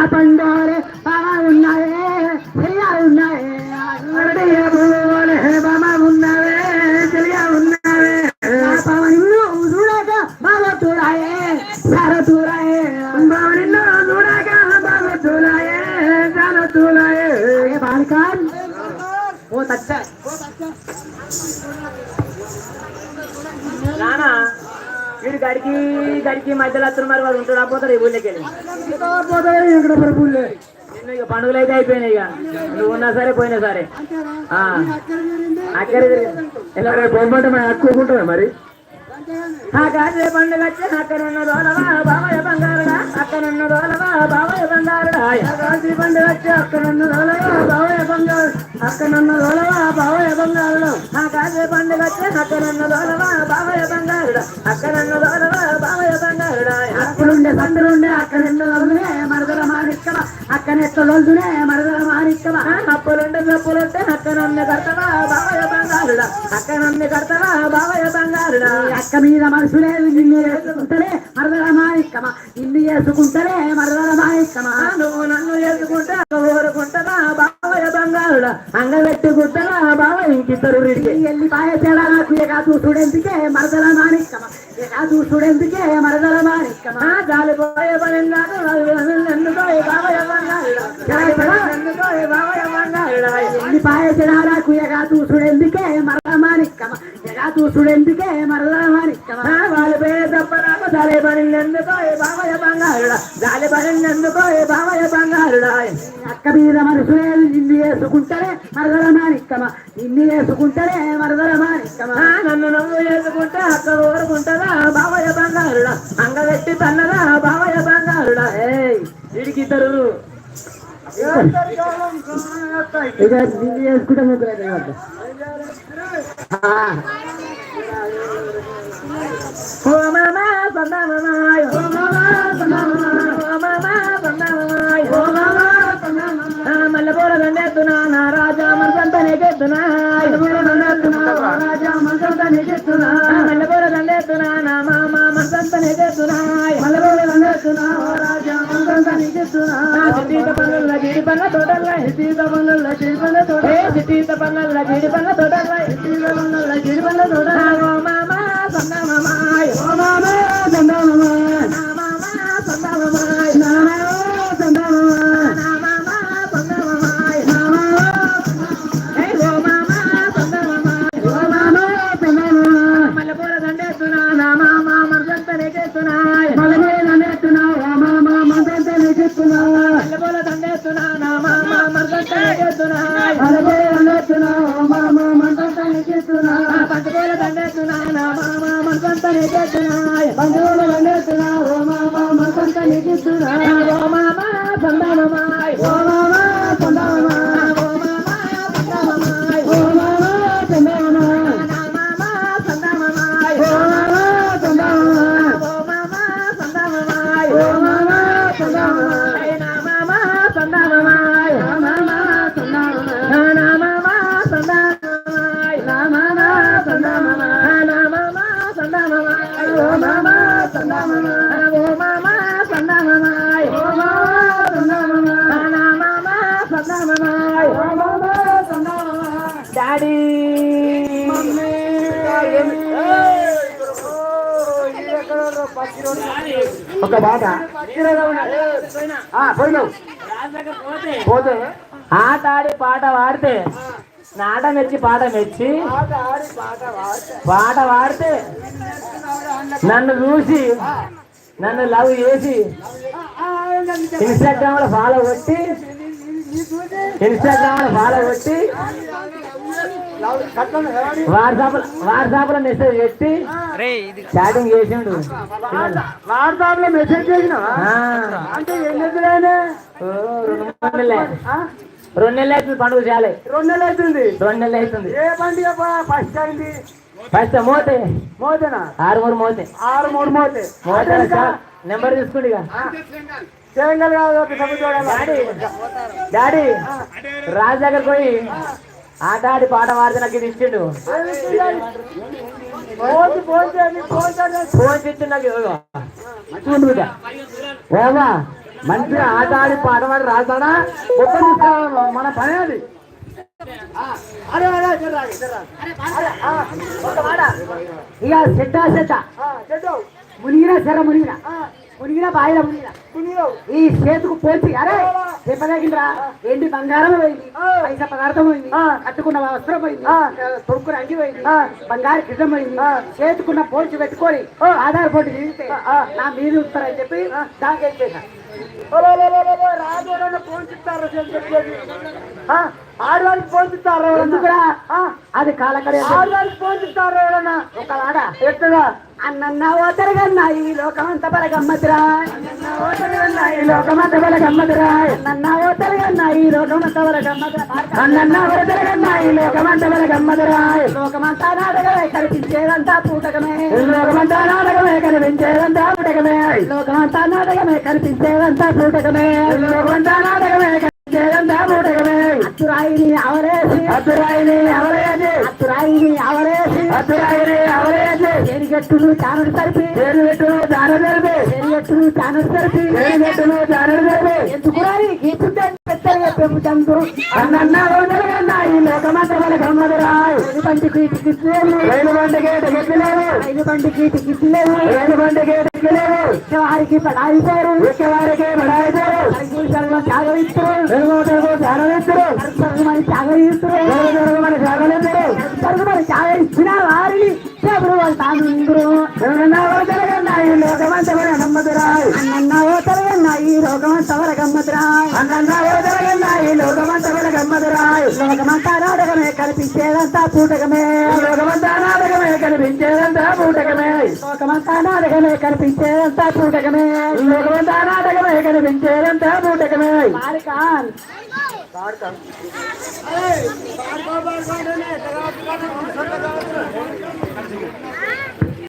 అపండోరే బాబా ఉన్నాయే జయ ఉన్నాయే బాబా ఉన్నాయే జయ ఉన్నాయే బామను చూడక చాలా గడికి గడికి మధ్యలో అతను మరి వాడు ఉంటాడు పోతాడు ఈ ఊళ్ళకి వెళ్ళి. నిన్ను ఇక పండుగలు అయితే అయిపోయినాయి ఇక. నువ్వు ఉన్నా సరే పోయినా సరే. అక్కడ ఎలా? బొమ్మంటే మనం మరి? ఆ పండుగ వచ్చి అక్కడున్న రోలవా బావయ్య బంగారుడా అక్కడున్న రోలవా బావయ్య బంగారుడా. కాశీ పండుగ వచ్చి రోలవా బావయ్య బంగారు అక్కడున్న రోలవా బావయ్య బంగారుడు ఆ కాసే పండుగ వచ్చి అక్కడున్న రోలవా బావయ్య బంగారుడా అక్కడున్న రోలవా బావయ్య బంగారుడా అక్కడుండే సందులుండే అక్కడుండే లోలునే మరదల మానిక్కవ అక్కనెత్త లోలునే మరదల మానిక్కవ అప్పులుంటే తప్పులుంటే అక్కనున్న కడతవా బావయ్య బంగారుడా. అక్కనున్న కడతవా బావయ్య బంగారుడా. అక్క మీద మనసులే నిన్ను వేసుకుంటలే మరదల మానిక్కమ నిన్ను వేసుకుంటలే మరదల మానిక్కమ నువ్వు నన్ను ఎదుకుంటా ఊరుకుంటా బావయ్య బంగారుడా. అంగబెట్టుకుంటా బావయ్య నాకు ఏకా చూసుడెందుకే మరదల మరదల మానిక్కమ జాలిపోయే పని కాదు ఎందుకోయే బావయ్య బంగారుడా. ఎందుకోయే బావయ్య బంగారుడా. ఎల్లిపాయ తేడా నాకు ఏకా చూసుడెందుకే మరదల మానిక్కమ ఏకా చూసుడెందుకే మరదల మానిక్కమ వాళ్ళ పేరు పని ఎందుకోయే బావయ్య బంగారుడా. జాలి పని ఎందుకోయే బావయ్య బంగారుడా అక్క మీద మనసులే నిన్ను వేసుకుంటలే మరదల మానిక్కమ నిన్ను వేసుకుంటలే మరదల మానిక్కమ ఆ నన్ను నవ్వు చేసుకుంటే అక్క ఊరుకుంటదా? బావయ్య బంగారుడా. అంగబెట్టి తన్నదా? బావయ్య బంగారుడా. ఏయ్ వీడికి ఇద్దరు ఇక నిన్ను వేసుకుంటే ముగ్గురు. ఓ మామా సందామమాయ్ ఓ మామా సందామమాయ్ మనసంతనే కెత్తునా మల్లెపూల దండెత్తునా దండెత్తునా నా మామ మనసంతనే కెత్తునా మల్లెపూల దండెత్తునా రాజా మనసంతనే కెత్తునా సిటీత పనుల జీడి తోటల్ల సిటీత పనుల జీడి తోట ఏ పనుల జీడి తోటల్ల. పనుల తోట పంచపూల దండెత్తునా నా మామ మనసంతనే చేస్తున్నా పంచపూల దండెత్తునా ఓ మామ మనసంతనే చేస్తున్నా ఓ మామ సందామమాయ్ ఓ మామ డాడీ. ఒక బాట. పోయినావు పోతే ఆట ఆడి పాట వాడితే నాట మెచ్చి పాట మెచ్చి పాట పాడితే నన్ను చూసి నన్ను లవ్ చేసి ఇన్స్టాగ్రామ్లో ఫాలో కొట్టి ఇన్స్టాగ్రామ్లో ఫాలో కొట్టి వాట్సాప్ వాట్సాప్లో మెసేజ్ పెట్టి చాటింగ్ చేసిండు. వాట్సాప్లో మెసేజ్ చేసినావా? ఆ. అంటే ఎన్ని రెండు నెలలే. అవుతుంది పండుగ చాలే రెండు నెలలు అవుతుంది. రెండు నెలలు అవుతుంది. ఏ పండుగ ఫస్ట్ అయింది. ఫస్ట్ మోతే. మోతేనా? ఆరు మూడు మోతే. ఆరు మూడు మోతే. మోతే నెంబర్ తీసుకోండి ఇక. చేయంగల్. డాడీ. డాడీ. రాజు దగ్గర పోయి ఆట ఆడి పాట పాడితే నాకు ఇది ఇచ్చిండు. ఫోన్ ఇచ్చి నాకు ఇదిగో. చూడు బిడ్డ. ఏమ్మా మంచిగా ఆట ఆడి పాట పాడి రాస్తాడా గొప్ప. మన పని అది అరే అరే. ఇక సెట్టా సెట్టా మునిగిన సెర మునిగిన. మునిగిన బాయిల మునిగిన. ఈ చేతుకు పోల్చి అరే చెప్పదగిందిరా ఏంటి బంగారం పోయింది? పైసా పదార్థం పోయింది? కట్టుకున్న వస్త్రం పోయింది? తొడుక్కున్న అంగి పోయింది? బంగారు కిడ్డం పోయింది? చేతుకున్న పోల్చి పెట్టుకొని ఆధార్ పోటీ తీస్తే నా మీద ఉంటారని చెప్పి దానికి వెళ్ళిపోయినా రాజు పోల్చిస్తారు ఆడవారికి పోల్చిస్తారు ఎందుకురా? అది కాలకడ ఆడవారికి పోల్చిస్తారు ఎవరన్నా? ఒక ఆడ ఎట్టుగా అన్న ఓతరగన్నా ఈ లోకమంత బలగమ్మతిరా అన్న ఓతరగన్నా ఈ లోకమంత బలగమ్మతిరా అన్న ఓతరగన్నా ఈ లోకమంత బలగమ్మతిరా అన్న ఓతరగన్నా ఈ లోకమంత బలగమ్మతిరా లోకమంతా నాటకమే కనిపించేదంతా పూటకమే. లోకమంతా నాటకమే కనిపించేదంతా పూటకమే. లోకమంతా నాటకమే కనిపించేదంతా పూటకమే. లోకమంతా నాటకమే కనిపించేదంతా పూటకమే. అత్తురాయిని అవరేసి అత్తురాయిని అవరేసి అత్తురాయిని అవరేసి అత్తురాయిని అవరేసి చేరిగట్టును చానుడు తరిపి చేరిగట్టును చానుడు తరిపి చేరిగట్టును చానుడు తరిపి చేరిగట్టును చానుడు తరిపి ఎందుకు రాయి గీతుంటే పెద్దగా పెంపుతందు అన్న రోజులుగా ఈ లోకమంతా మన గమ్మదురాయ్ రైలు బండికి టికెట్ లేవు రైలు బండికి టికెట్ లేవు రైలు బండికి టికెట్ లేవు రైలు బండికి టికెట్ లేవు వారికి పడాయిపోరు. వారికి పడాయిపోరు. త్యాగమిస్తారు త్యాగమిస్తారు మన త్యాగమిస్తారు మన త్యాగమిస్తారు మన త్యాగమిచ్చిన వారిని ఎవరు తాను ఇందురు జరగన్నా ఈ లోకమంతా మన గమ్మదురాయ్ అన్న ఓ తరగన్నా ఈ లోకమంతా నాటకమే కనిపించేదంతా పూటకమే. లోకమంతా నాటకమే కనిపించేదంతా పూటకమే. లోకమంతా నాటకమే కనిపించేదంతా పూటకమే. లోకమంతా నాటకమే కనిపించేదంతా పూటకమే పారికాన్